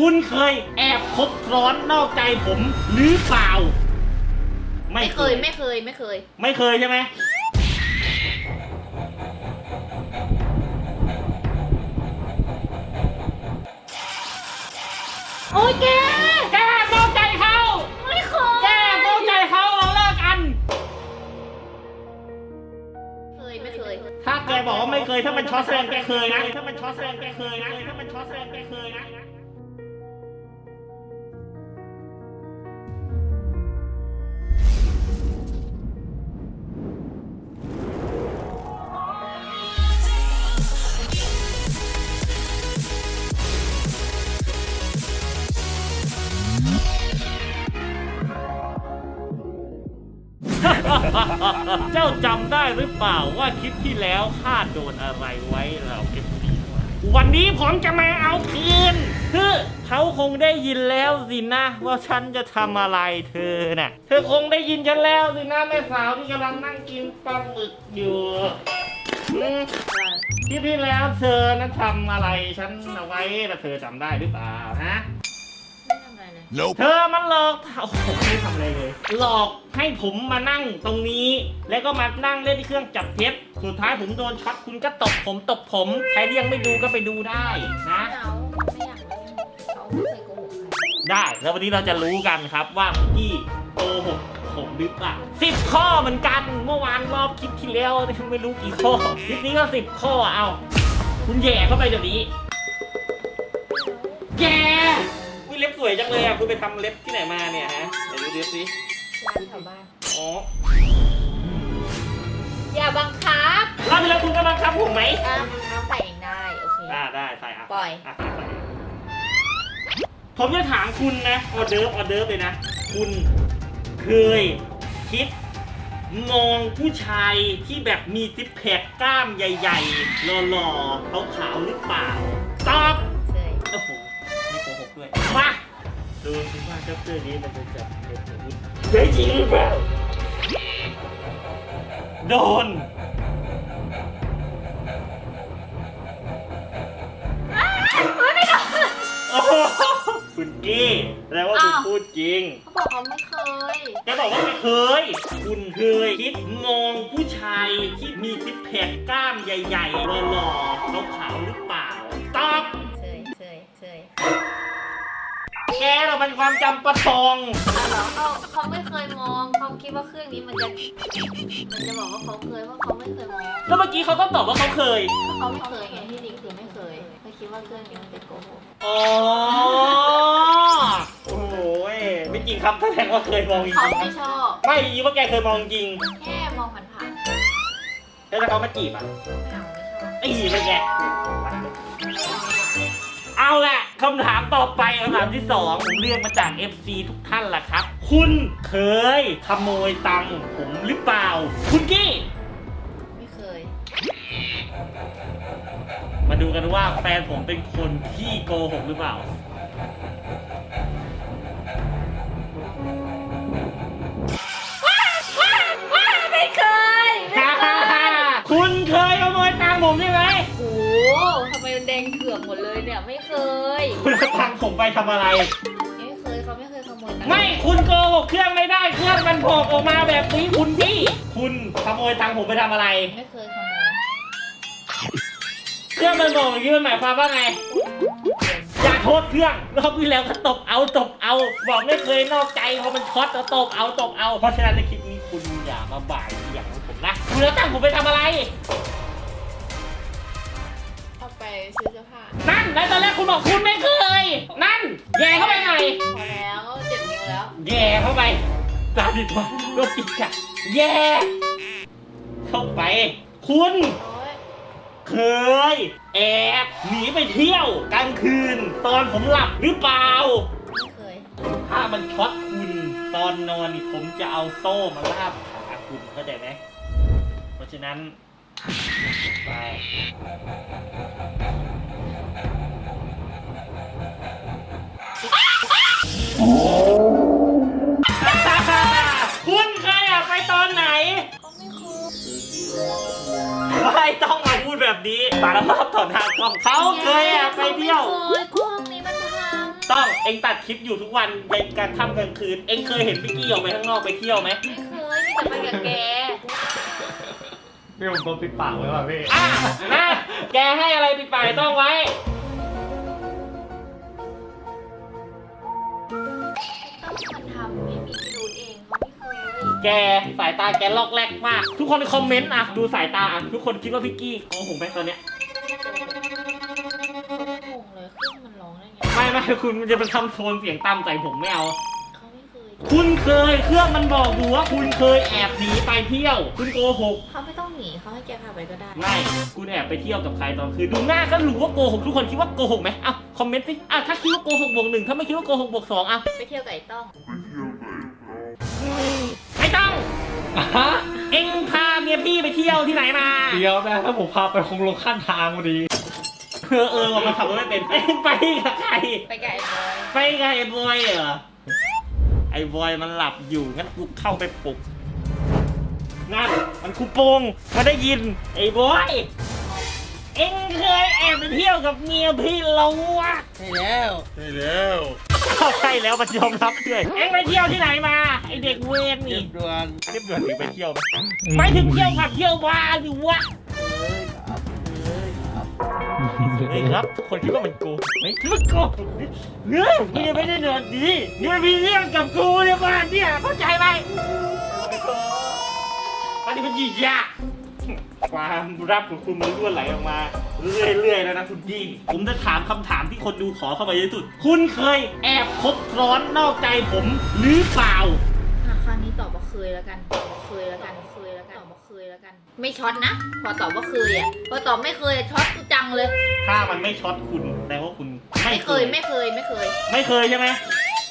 คุณเคยแอบคบร้อนนอกใจผมหรือเปล่า ไม่เคยไม่เคยไม่เคย ไม่เคยใช่ไหมโอ้ยแกแกนอกใจเขาไม่เคยแกนอกใจเขาเราเลิกกัน เคยไม่เคย ถ้าแกบอกว่าไม่เคยถ้ามันช็อตแสดงแกเคยนะถ้ามันช็อตแสดงแกเคยนะถ้ามันช็อตแสดงแกเคยนะ เจ้าจำได้หรือเปล่าว่าคลิปที่แล้วข้าโดนอะไรไว้เราเอฟซีวันนี้ผมจะมาเอาคืนเฮ้อเขาคงได้ยินแล้วสินะว่าฉันจะทำอะไรเธอน่ะ เธอคงได้ยินฉันแล้วสินะแม่สาวที่กำลังนั่งกินปลาหมึกอยู่อืมคลิปที่แล้วเธอนั้นทำอะไรฉันเอาไว้แล้วเธอจำได้หรือเปล่าฮะ เลย Nope. เธอมันหลอกโอ้โหไม่ทำอะไรเลย หลอกให้ผมมานั่งตรงนี้ แล้วก็มานั่งเล่นที่เครื่องจับเท็จสุดท้ายผมโดนช็อตคุณก็ตบผมตบผมใครที่ยังไม่ดูก็ไปดูได้นะไม่เอาไม่อยากเล่นเขาไม่เคยโกหกใคร ได้แล้ววันนี้เราจะรู้กันครับว่าพี่โกหกผมหรือเปล่าสิบข้อเหมือนกัน เมื่อวานรอบคลิปที่แล้วไม่รู้กี่ข้อคลิปนี้ก็สิบข้อเอา คุณแย่เข้าไปเดี๋ยวนี้ แย่คุณเล็บสวยจังเลยอะคุณไปทำเล็บที่ไหนมาเนี่ยฮะไหนดูเล็บสิร้านแถวบ้านอ๋ออย่าบังคับรอบที่แล้วคุณก็บังคับผมไหมอะน้ำใส่เองได้ โอเคได้ได้ใส่อะปล่อยะใส่ใส่ผมจะถามคุณนะออเดิร์ฟออเดิร์ฟเลยนะ คุณเคยคิด มองผู้ชายที่แบบมีซิปแพคกล้ามใหญ่ ๆ หล่อๆขาวๆหรือเปล่า ตอบ ดูสิว่าเจ้าเพื่อนนี้มันจะจับเป็นอาวุธเฮ้ยจริงหรือเปล่า โดนโอ้โหคุณกี้แสดงว่าคุณอ้าวพูดจริง เขาบอกเขาไม่เคยแกบอกว่าไม่เคย คุณเคยคิดมองผู้ชายที่มีซิปแพคกล้ามใหญ่ๆหล่อๆขาวๆหรือเปล่า ตอบเคยเคยเคยแก เราเป็นความจำประทองอะเหรอเขาเขาไม่เคยมองเขาคิดว่าเครื่องนี้มันจะมันจะบอกว่าเขาเคยว่าเขาไม่เคยมองแล้วเมื่อกี้เขาก็ตอบว่าเขาเคยถ้าเขาไม่เคยไงที่จริงคือไม่เคยเขาคิดว่าเครื่องนี้มันเป็นโกหกอ๋อ โอ้โหยไม่จริงครับแสดงว่าเคยมองจริงเขาๆครัไม่บชอบไม่ยีว่าแกเคยมองจริง แค่มองผ่านผ่านแล้วถ้าเขามาจีบอะๆไม่เอาไม่ชอบ ไอ้ยีไปแกเอาละ คำถามต่อไปคำถามที่สองผมเรียกมาจาก FC ทุกท่านล่ะครับ คุณเคยขโมยตังค์ผมหรือเปล่า คุณกี้ ไม่เคย มาดูกันว่าแฟนผมเป็นคนที่โกหกหรือเปล่า อกหมดเลยเนี่ยไม่เคย คุณเอาตังค์ผมไปทำอะไร ไม่เคยเขาไม่เคยขโมยตังค์ไม่คุณโกหกเครื่องไม่ได้เครื่องมันโผล่ออกมาแบบนี้คุณพี่คุณขโมยตังค์ผมไปทำอะไร ไม่เคยขโมยเครื่องมันโผล่อย่างนี้มันหมายความว่าไง อย่าโทษเครื่องรอบที่แล้วก็ตบเอาตบเอา บอกไม่เคยนอกใจพอมันช็อตแล้วตบเอาตบเอา เพราะฉะนั้นในคลิปนี้คุณอย่ามาบ่ายเบี่ยงผมนะคุณแล้วตังค์ผมไปทำอะไรเอา ไปซื้อเสื้อผ้านั่น แล้วตอนแรกคุณบอกคุณไม่เคย นั่น แย่เข้าไปหน่อยพอแล้วเจ็บนิ้วแล้ว แย่เข้าไปตาดิบว่ารถติดจัดแย่เข้าไป คุณ โอ๊ยเคย แอบหนีไปเที่ยวกลางคืน ตอนผมหลับหรือเปล่า ไม่เคย ถ้ามันช็อตคุณตอนนอนนี่ผมจะเอาโซ่มาลาบขาคุณเข้าใจไหม เพราะฉะนั้น ไปคุณเคยอะไปตอนไหนก็ไม่เคยไม่ต้องมาพูดแบบนี้สารภาพต่อหน้ากล้องเขาเคยอะไปเที่ยวไม่เคยกล้องนี้มันพังต้องเองตัดคลิปอยู่ทุกวันในกลางค่ำกลางคืน เองเคยเห็นพี่กี้ออกไปข้างนอกไปเที่ยวไหม ไม่เคยมีแต่ไปกับแก พี่ผมโดนปิดปากไว้ว่ะพี่อะนะแกให้อะไรปิดปากไอ้ต้องไว้ ต้องมันทำไม่มีพิรุธเองเขาไม่เคยแกสายตาแกลอกแรกมาก ทุกคนในคอมเมนต์อะดูสายตาอะทุกคนคิดว่าพี่กี้โกหกไหมตอนเนี้ย งงเลยเครื่องมันร้องได้ไง ไม่ไม่คุณมันจะเป็นคำโทนเสียงต่ำใส่ผมไม่เอาเขาไม่เคยคุณเคยเครื่องมันบอกอยู่ว่าคุณเคยแอบหนีไปเที่ยว คุณโกหกเขาไม่ต้องหนีเขาให้แกพาไปก็ได้ ไม่คุณแอบไปเที่ยวกับใครตอนคืนดูหน้าก็รู้ว่าโกหกทุกคนคิดว่าโกหกไหมอะคอมเมนต์สิอะถ้าคิดว่าโกหกบวกหนึ่งถ้าไม่คิดว่าโกหกบวกสองอะไปเที่ยวกับไอ้ต้องไอ้ต้องฮะเอ็งพาเมียพี่ไปเที่ยวที่ไหนมาเดียวนะถ้าผมพาไปคงลงข้างทางพอดี เออเออว่ามันขับรถไม่เป็นเอ็งไปกับใครไปกับไอ้บอย ไปกับไอ้บอยเหรอ ไอ้บอยมันหลับอยู่งั้นกูเข้าไปปลุกนั่นมันคูโปงมาได้ยิน ไอ้บอย เอ็งเคยแอบไปเที่ยวกับเมียพี่เราวะใช่แล้วใช่แล้วเข้าใช่แล้วมันยอมรับด้วยเอ็งไปเที่ยวที่ไหนมาไอเด็กเวรเรีนี่ยบด่วนเรียบด่วนถึงไปเที่ยวไหมไม่ถึงเที่ยวผับเที่ยวบาร์หรือวะ เฮ้ยครับทุกคนคิดว่ามันโกหกไหมคิดว่าโกหกดิเฮ้ยนี่ไม่ได้เดินดีนี่มันมีเรื่องกับกูเนี่ยบ้านเนี่ยเข้าใจไหมอันนี้มันยิ่งยากความรับของคุณมันล้วนไหลออกมา เรื่อยๆแล้วนะคุณยิ่ง ผมจะถามคำถามที่คนดูขอเข้ามาเยอะที่สุด คุณเคยแอบคบร้อนนอกใจผมหรือเปล่าอะครั้งนี้ตอบว่าเคยแล้วกันตอบว่าเคยแล้วกันเคยแล้ วกันตอบว่าเคยแล้วกัน ไม่ช็อตนะพอตอบว่าเคยอะพอตอบไม่เคยอะช็อตกูจังเลย ถ้ามันไม่ช็อตคุณแปลว่าคุณไม่ไม่เคยไม่เคยไม่เคย ไม่เคยใช่ไหม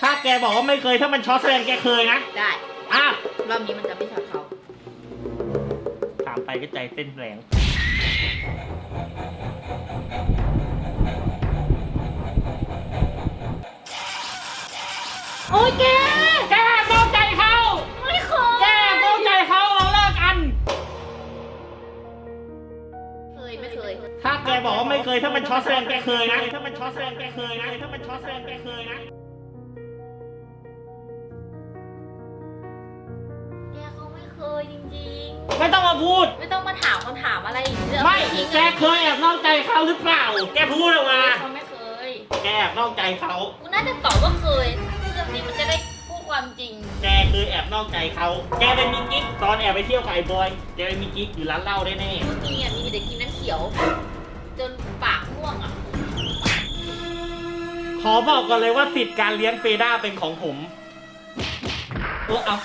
ถ้าแกบอกว่าไม่เคยถ้ามันช็อตแสดงแกเคยนะได้ อะรอบนี้มันจะไม่ช็อตเขาถามไปก็ใจเต้นแรงโอ้ยแก บอกว่าไม่เคยถ้ามันช็อตแสดงแกเคยนะถ้ามันช็อตแสดงแกเคยนะถ้ามันช็อตแสดงแกเคยนะแกเขาไม่เคยจริงไม่ต้องมาพูด ๆ ไม่ต้องมาถามคำถามอะไรอีกเรื่องไม่ทิ้งแกเคยแอบนอกใจเขาหรือเปล่า แกพูดออกมาเขาไม่เคยแกแอบนอกใจเขากูน่าจะตอบว่าเคยเรื่องนี้มันจะได้พูดความจริง แกเคยแอบนอกใจเขาแกไปมีกิ๊กตอนแอบไปเที่ยวกับไอ้บอยแกไปมีกิ๊กอยู่ร้านเหล้าแน่เมื่อกี้อะมีแต่กินน้ำเขียว ขอบอกก่อนเลยว่าสิทธิ์การเลี้ยงเฟด้าเป็นของผมเออเอา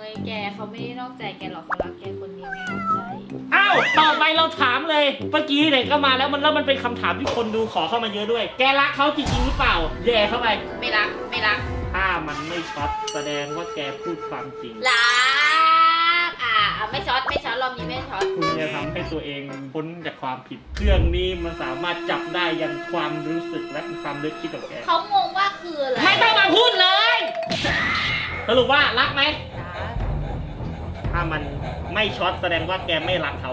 เลยแกเขาไม่ได้นอกใจแกหรอกเขารักแกคนเดียวไม่นอกใจอ้าวต่อไปเราถามเลย เมื่อกี้เด็กก็มาแล้วมันแล้วมันเป็นคำถามที่คนดูขอเข้ามาเยอะด้วย แกรักเขาจริงๆหรือเปล่า แย่เข้าไป ไม่รัก ไม่รัก ถ้ามันไม่ช็อตแสดงว่าแกพูดความจริงรัก อ่าอะไม่ช็อตไม่ช็อตรอบนี้ไม่ช็อตคุณจะทำให้ตัวเองพ้นจากความผิด เครื่องนี้มันสามารถจับได้ยันความรู้สึกและความนึกคิดของแกเขางงว่าคืออะไรไม่ต้องมาพูดเลยสรุปว่ารักไหมรักถ้ามันไม่ช็อตแสดงว่าแกไม่รักเขา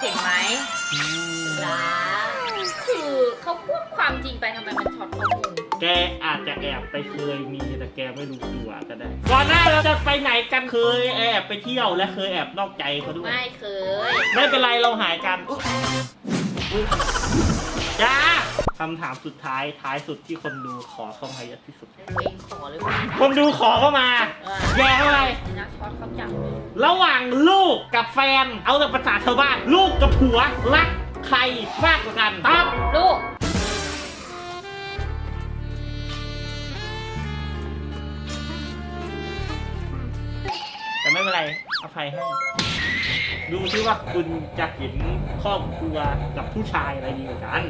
เห็นไหมรักคือเขาพูดความจริงไปทำไมมันช็อตเขางง แกอาจจะแอบไปเคยมีแต่แกไม่รู้ตัวก็ได้ก่อนหน้าเราจะไปไหนกันเคยแอบไปเที่ยวและเคยแอบนอกใจเขาด้วย ไม่เคย ไม่เป็นไรเราหายกันอุ๊ยอุ๊ยจ้าคำถามสุดท้ายท้ายสุดที่คนดูขอเข้ามาเยอะที่สุด ตัวเองขอเลยว่าคนดูขอเข้ามาว่าแย่เข้าไปนักช็อตเขาจังเลยระหว่างลูกกับแฟน เอาแต่ภาษาชาวบ้าน ลูกกับผัว รักใครมากกว่ากันตอบลูก อภัยให้ ดูซิว่าคุณจะเห็นครอบครัวกับผู้ชายอะไรดีกว่ากัน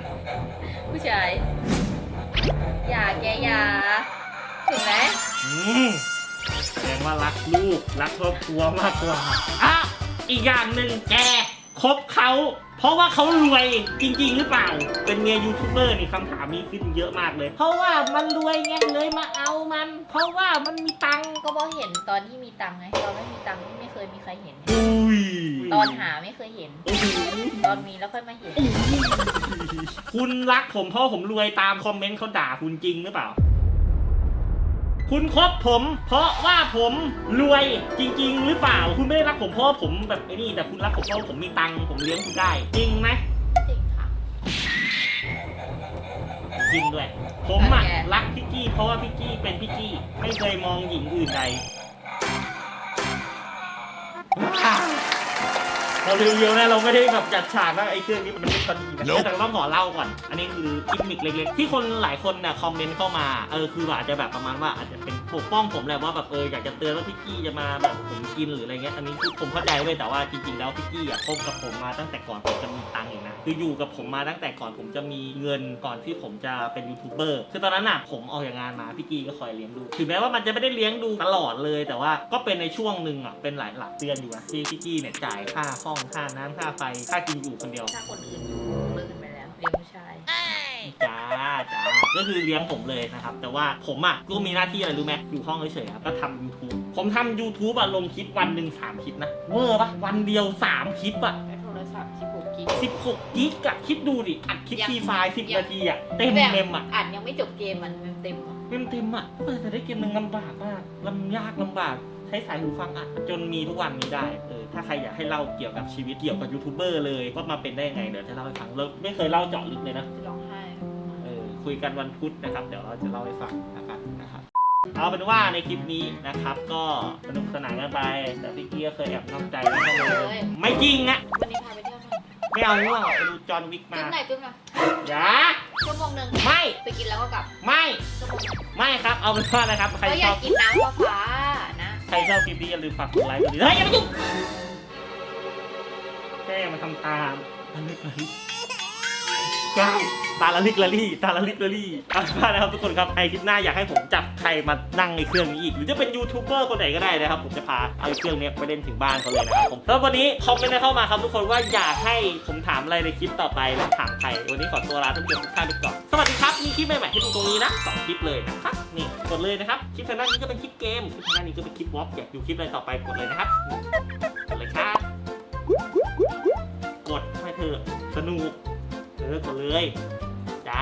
ผู้ชาย อย่าแกอย่าถึงไหมอืมแสดงว่ารักลูก รักครอบครัวมากกว่าอะอีกอย่างหนึ่งแกคบเขา เพราะว่าเขารวยจริง ๆ หรือเปล่า เป็นเมียยูทูบเบอร์นี่คำถามนี้ขึ้นเยอะมากเลย เพราะว่ามันรวยไงเลยมาเอามัน เพราะว่ามันมีตังค์ก็บอกเห็นตอนที่มีตังค์ไงตอนไม่มีตังค์ไม่เค ยมีใครเห็น อุ้ยตอนหาไม่เคยเห็นโอ้โหตอนมีแล้วค่อยมาเห็น คุณรักผมเพราะผมรวยตามคอมเมนต์เขาด่าคุณจริงหรือเปล่า คุณคบผมเพราะว่าผมรวยจริง ๆ หรือเปล่า คุณไม่ได้รักผมเพราะว่าผมแบบไอ้นี่แต่คุณรักผมเพราะว่าผมมีตังค์ผมเลี้ยงคุณได้ จริงไหมจริงค่ะ จริงด้วย ผมอะโอเครักพี่กี้เพราะว่าพี่กี้เป็นพี่กี้ไม่เคยมองหญิงอื่นใด เราเรียวๆนะเราไม่ได้แบบจัดฉากนะไอ้เครื่องนี้มันไม่พอดีนะแต่ต้องขอเล่าก่อน อันนี้คือกิมมิกเล็กๆ ที่คนหลายคนเนี่ยคอมเมนต์เข้ามา เออคืออาจจะแบบประมาณว่าอาจจะเป็นปกป้องผมแหละว่าแบบเอออยากจะเตือนว่าพี่กี้จะมาแบบผมกินหรืออะไรเงี้ย อันนี้คือผมเข้าใจเว้ยแต่ว่าจริงๆแล้วพี่กี้อะคบกับผมมาตั้งแต่ก่อนผมจะมีตังค์อีกนะ คืออยู่กับผมมาตั้งแต่ก่อนผมจะมีเงินก่อนที่ผมจะเป็นยูทูบเบอร์ คือตอนนั้นน่ะผมออกจากงานมาพี่กี้ก็คอยเลี้ยงดู ถึงแม้ว่ามันจะไม่ได้เลี้ยงดูตลอดเลย แต่ว่าก็เป็นในช่วงหนึ่งอะเป็นหลายหลักเดือนอยู่นะที่พี่กี้เนี่ยจ่ายค่าห้องค่าน้ำค่าไฟค่ากินอยู่คนเดียว ถ้าคนอื่นอยู่เลิกกันไปแล้วเลี้ยงผู้ชาย จ้าจ้าก็คือเลี้ยงผมเลยนะครับ แต่ว่าผมอะก็มีหน้าที่อะไรรู้ไหมอยู่ห้องเฉยๆครับก็ทำ YouTube ผมทำ YouTube อะลงคลิปวันหนึ่งสามคลิปนะเวอร์ปะวันเดียวสามคลิปอะใช้โทรศัพท์16กิก16กิกอะคิดดูดิ อัดคลิปยังฟรีไฟล์ยัง10 นาทีอะเต็มเมมอะอ่านยังไม่จบเกมมันเต็มอะเต็มเต็มๆอะเปิดแต่ได้เกมหนึ่งลำบากมากลำยากลำบาก ใช้สายหูฟังอัดจนมีทุกวันนี้ได้เออถ้าใครอยากให้เล่าเกี่ยวกับชีวิตเกี่ยวกับยูทูบเบอร์เลยว่ามาเป็นได้ยังไงเดี๋ยวจะเล่าให้ฟังเราไม่เคยเล่าเจาะลึกเลยนะจะร้องไห้เออคุยกันวันพุธนะครับ เดี๋ยวเราจะเล่าให้ฟังนะครับนะครับเอาเป็นว่าในคลิปนี้นะครับ ก็สนุกสนานกันไป แต่พี่เกียเคยแอบนอกใจแล้วก็เลยไม่จริงอะวันนี้พาไปเที่ยวหน่อยไม่เอาง่วงไปดูจอห์นวิกมาจุ๊บไหนจุ๊บหน่อยอย่าชั่วโมงหนึ่งไม่ไปกินแล้วก็กลับ ไม่ชั่วโมงหนึ่งไม่ครับเอาเป็นว่านะครับใครก็อชยาอกบกินน้ำฟ้าๆนะ ใครชอบคลิปนี้อย่าลืมฝากกดไลค์กดติดตามเฮ้ยอย่ามายุ่งแค่มาทำตามตาลิกละลี่ ใช่ตาละลิกละลี่ ตาละลิกละลี่เอาเป็นว่านะครับทุกคนครับในคลิปหน้าอยากให้ผมจับใครมานั่งในเครื่องนี้อีก หรือจะเป็นยูทูบเบอร์คนไหนก็ได้นะครับ ผมจะพาเอาเครื่องนี้ไปเล่นถึงบ้านเขาเลยนะครับผมแล้ววันนี้คอมเมนต์เข้ามาครับทุกคนว่าอยากให้ผมถามอะไรในคลิปต่อไปและถามใคร วันนี้ขอตัวลาท่านผู้ชมทุกท่านไปก่อน สวัสดีครับ มีคลิปใหม่ๆให้ดูตรงนี้นะสองคลิปเลยนะครับ นี่กดเลยนะครับ คลิปทางด้านนี้ก็เป็นคลิปเกม คลิปทางด้านนี้ก็เป็นคลิปวอล์กอยากดูคลิปอะไรต่อไปกดเลยนะครับกดเลยครับกดให้เธอสนุก เลิกกันเลยจ้า